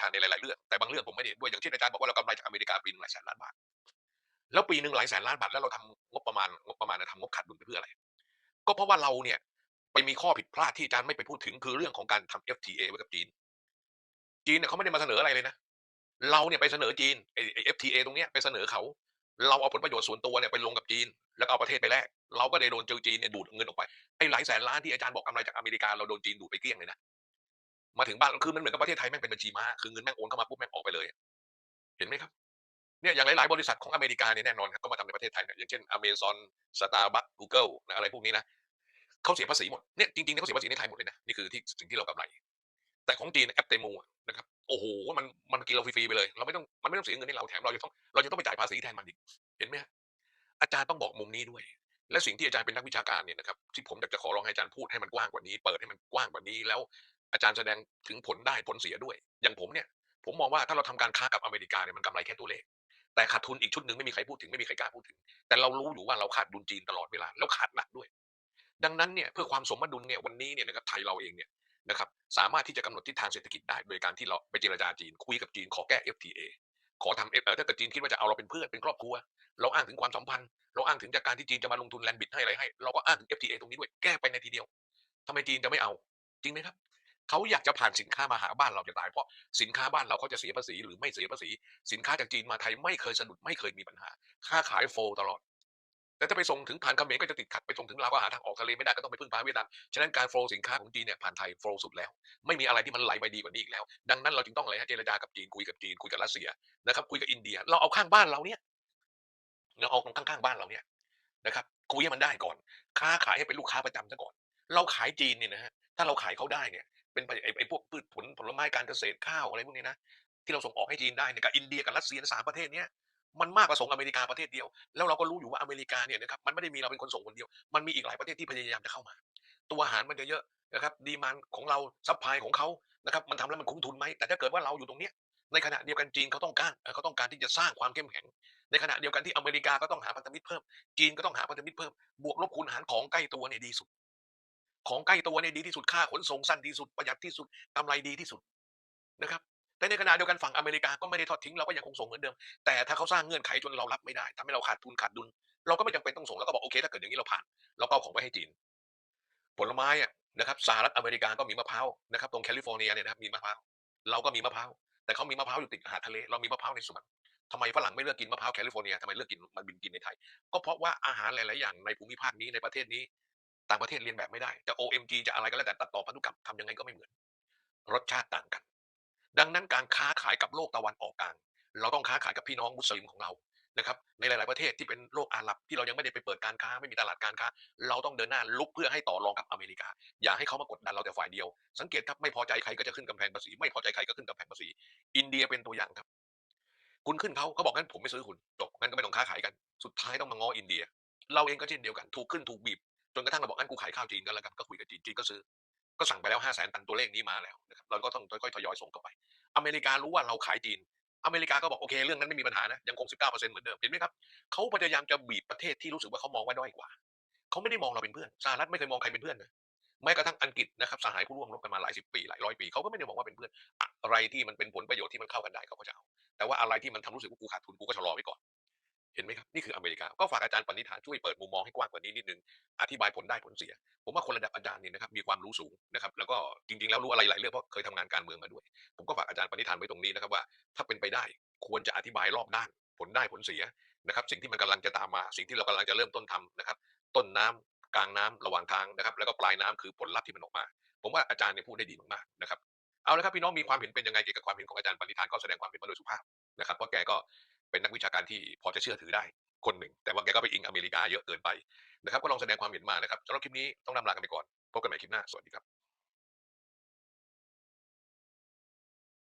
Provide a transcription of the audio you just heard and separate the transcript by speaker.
Speaker 1: ธานในหลายๆเรื่องแต่บางเรื่องผมไม่ได้เห็นด้วยอย่างเช่นอาจารย์บอกว่าเรากำไรจากอเมริกาปีนึงหลายแสนล้านบาทแล้วปีหนึ่งหลายแสนล้านบาทแล้วเราทำงบประมาณงบประมาณน่ะทำงบขาดดุลไปเพื่ออะไร ก็เพราะว่าเราเนี่ยไปมีข้อผิดพลาดที่อาจารย์ไม่ไปพูดถึงคือเรื่องของการทำ FTA ไว้กับจีน จีนเนี่ยเขาไม่ได้มาเสนออะไรเลยนะ เราเนี่ยไปเสนอจีนไอ้ไอ้ FTA ตรงเนี้ยไปเสนอเขา เราเอาผลประโยชน์ส่วนตัวเนี่ยไปลงกับจีน แล้วก็เอาประเทศไปแลกเราก็ได้โดนเจอจีนเนี่ยดูดเงินออกไปไอ้หลายแสนล้านที่อาจารย์บอกกำไรจากอเมริกาเราโดนจีนดูดไปเกลี้ยงเลยนะ มาถึงบ้านคือมันเหมือนกับประเทศไทยแม่งเป็นบัญชีม้าคือเงินแม่งโอนเข้ามาปุ๊บแม่งออกไปเลย เห็นไหมครับเนี่ยอย่างหลาย ๆ บริษัทของอเมริกาเนี่ยแน่นอนครับก็มาทำในประเทศไทยเนี่ยอย่างเช่น Amazon Starbucks Google นะอะไรพวกนี้นะเขาเสียภาษีหมดเนี่ยจริงๆเนี่ยเขาเสียภาษีในไทยหมดเลยนะนี่คือที่สิ่งที่เรากำไร แต่ของจีนแอปเตมูนะครับโอ้โหมันมันกินเราฟรีๆไปเลย เราไม่ต้องมันไม่ต้องเสียเงินให้เราแถมเราจะต้องเราจะต้องไปจ่ายภาษีแทนมันอีกเห็นไหมอาจารย์ต้องบอกมุมนี้ด้วย และสิ่งที่อาจารย์เป็นนักวิชาการเนี่ยนะครับที่ผมอยากจะขอร้องให้อาจารย์พูดให้มันกว้างกว่านี้ เปิดให้มันกว้างกว่านี้แล้ว อาจารย์แสดงถึงผลได้ผลเสียด้วย อย่างผมเนี่ย ผมมองว่าถ้าเราทำการค้ากับอเมริกาเนี่ยมันกำไรแค่ตัวเลข แต่ขาดทุนอีกชุดหนึ่งไม่มีใครพูดถึงไม่มีใครกล้าพูดถึง แต่เรารู้อยู่ว่าเราขาดดุลจีนตลอดเวลาแล้วขาดหนักด้วย ดังนั้นเนี่ยเพื่อความสมดุลเนี่ยวันนี้เนี่ยนะครับไทยเราเองเนี่ยนะครับสามารถที่จะกำหนดทิศทางเศรษฐกิจได้ โดยการที่เราไปเจรจาจีนคุยกับจีนขอแก้ FTA ขอทำเอ่อถ้าเกิดจีนคิดว่าจะเอาเราเป็นเพื่อนเป็นครอบครัว เราอ้างถึงความสัมพันธ์ เราอ้างถึงจากการที่จีนจะมาลงทุนแลนด์บิดให้อะไรให้ เราก็อ้างถึง FTA ตรงนี้ด้วยแก้ไปในทีเดียวทำไมจีนจะไม่เอาจริงไหมครับ เขาอยากจะผ่านสินค้ามาหาบ้านเราจะตายเพราะสินค้าบ้านเราเขาจะเสียภาษีหรือไม่เสียภาษี สินค้าจากจีนมาไทยไม่เคยสะดุดไม่เคยมีปัญหาค้าขายโฟลตลอด แต่ถ้าไปส่งถึงผ่านเขมรก็จะติดขัดไปส่งถึงลาวก็หาทางออกทะเลไม่ได้ก็ต้องไปพึ่งพาเวียดนามฉะนั้นการโฟลสินค้าของจีนเนี่ยผ่านไทยโฟลสุดแล้ว ไม่มีอะไรที่มันไหลไปดีกว่านี้อีกแล้ว ดังนั้นเราจึงต้องอะไรฮะเจรจากับจีนคุยกับจีนคุยกับรัสเซียนะครับคุยกับอินเดีย เราเอาข้างบ้านเราเนี่ยเราเอาข้างๆบ้านเราเนี่ยนะครับคุยให้มันได้ก่อน ค้าขายให้เป็นลูกค้าประจำซะก่อน เราขายจีนเนี่ยนะฮะ ถ้าเราขายเขาได้เนี่ย เป็นไอ้ไอ้พวกพืชผลผลไม้การเกษตรข้าวอะไรพวกนี้นะที่เราส่งออกให้จีนได้เนี่ยกับอินเดียกับรัสเซียสามประเทศเนี้ยมันมากกว่าส่งอเมริกาประเทศเดียว แล้วเราก็รู้อยู่ว่าอเมริกาเนี่ยนะครับมันไม่ได้มีเราเป็นคนส่งคนเดียว มันมีอีกหลายประเทศที่พยายามจะเข้ามา ตัวอาหารมันจะเยอะนะครับดีมานของเราซัพพลายของเขานะครับมันทำแล้วมันคุ้มทุนไหมแต่ถ้าเกิดว่าเราอยู่ตรงเนี้ยในขณะเดียวกันจีนเขาต้องการเอ่อเขาต้องการที่จะสร้างความเข้มแข็ง ในขณะเดียวกันที่อเมริกาก็ต้องหาพันธมิตรเพิ่ม จีนก็ต้องหาพันธมิตรเพิ่ม บวกลบคูณหารของใกล้ตัวเนี่ยดีสุด ของใกล้ตัวเนี่ยดีที่สุดค่าขนส่งสั้นที่สุดประหยัดที่สุดกำไรดีที่สุดนะครับแต่ในขณะเดียวกันฝั่งอเมริกาก็ไม่ได้ทอดทิ้งเราก็ยังคงส่งเหมือนเดิม แต่ถ้าเขาสร้างเงื่อนไขจนเรารับไม่ได้ทำให้เราขาดทุนขาดดุล เราก็ไม่จำเป็นต้องส่งแล้วก็บอกโอเคถ้าเกิดอย่างนี้เราผ่าน เราก็เอาของไปให้จีน ผลไม้อะนะครับสหรัฐอเมริกาก็มีมะพร้าวนะครับตรงแคลิฟอร์เนียเนี่ยนะครับมีมะพร้าวเราก็มีมะพร้าวแต่เขามีมะพร้าวอยู่ติดหาดทะเลเรามีมะพร้าวในสวนทำไมฝรั่งไม่เลือกกินมะพร้าวแคลิฟอร์เนียทำไมเลือกกินมันบินกินในไทย ก็เพราะว่าอาหารหลาย ๆ อย่างในภูมิภาคนี้ในประเทศนี้ ต่างประเทศเรียนแบบไม่ได้จะ OMG จะอะไรก็แล้วแต่ตัดต่อพันธุกรรมทำยังไงก็ไม่เหมือน รสชาติต่างกัน ดังนั้นการค้าขายกับโลกตะวันออกกลาง เราต้องค้าขายกับพี่น้องมุสลิมของเรานะครับในหลาย ๆประเทศที่เป็นโลกอาหรับที่เรายังไม่ได้ไปเปิดการค้าไม่มีตลาดการค้า เราต้องเดินหน้าลุกเพื่อให้ต่อรองกับอเมริกา อย่าให้เขามากดดันเราแต่ฝ่ายเดียว สังเกตครับไม่พอใจใครก็จะขึ้นกำแพงภาษี ไม่พอใจใครก็ขึ้นกำแพงภาษี อินเดียเป็นตัวอย่างครับ คุณขึ้นเขาเขาบอกงั้นผมไม่ซื้อคุณจบงั้นก็ไม่ต้องค้าขายกัน สุดท้ายต้องมาง้ออินเดีย เราเองก็เช่นเดียวกัน ถูกขึ้นถูกบีบ จนกระทั่งเราบอกงั้นกูขายข้าวจีนก็แล้วกันก็คุยกับจีนจีนก็ซื้อ ก็สั่งไปแล้วห้าแสนตันตัวเลขนี้มาแล้วนะครับเราก็ต้องค่อยๆทยอยส่งเข้าไป อเมริการู้ว่าเราขายจีน อเมริกาก็บอกโอเคเรื่องนั้นไม่มีปัญหานะยังคง 19%เหมือนเดิมเห็นไหมครับเขาพยายามจะบีบประเทศที่รู้สึกว่าเขามองว่าด้อยกว่าเขาไม่ได้มองเราเป็นเพื่อนสหรัฐไม่เคยมองใครเป็นเพื่อนนะแม้กระทั่งอังกฤษนะครับสหายคู่ร่วมรบกันมาหลายสิบปีหลายร้อยปีเขาก็ไม่ได้มองว่าเป็นเพื่อนอะไรที่มันเป็นผลประโยชน์ที่มันเข้ากันได้เขาก็จะเอาแต่ว่าอะไรที่มันทำรู้สึกว่ากูขาดทุนกูก็ชะลอไว้ก่อนเห็นไหมครับนี่คืออเมริกา ฝากอาจารย์ปณิธานช่วยเปิดมุมมองให้กว้างกว่านี้นิดนึง อธิบายผลได้ผลเสีย ผมว่าคนระดับอาจารย์เนี่ยนะครับมีความรู้สูงนะครับแล้วก็จริงๆแล้วรู้อะไรหลายเรื่องเพราะเคยทำงานการเมืองมาด้วย ผมก็ฝากอาจารย์ปณิธานไว้ตรงนี้นะครับว่า ถ้าเป็นไปได้ควรจะอธิบายรอบด้าน ผลได้ผลเสียนะครับสิ่งที่มันกำลังจะตามมา สิ่งที่เรากำลังจะเริ่มต้นทำนะครับต้นน้ำกลางน้ำระหว่างทางนะครับแล้วก็ปลายน้ำคือผลลัพธ์ที่มันออกมา ผมว่าอาจารย์เนี่ยพูดได้ดีมากๆนะครับเอาละครับพี่น้องมีความเห็นเป็นยังไงเกี่ยวกับความเห็นของอาจารย์ปณิธานก็แสดงความเห็นมาโดยสุภาพนะครับเพราะแกก็เป็นนักวิชาการที่พอจะเชื่อถือได้ คนหนึ่ง แต่ว่าแกก็ไปอิงอเมริกาเยอะเกินไปนะครับ ก็ลองแสดงความเห็นมานะครับสำหรับคลิปนี้ต้องนำลากันไปก่อน พบกันใหม่คลิปหน้า สวัสดีครับ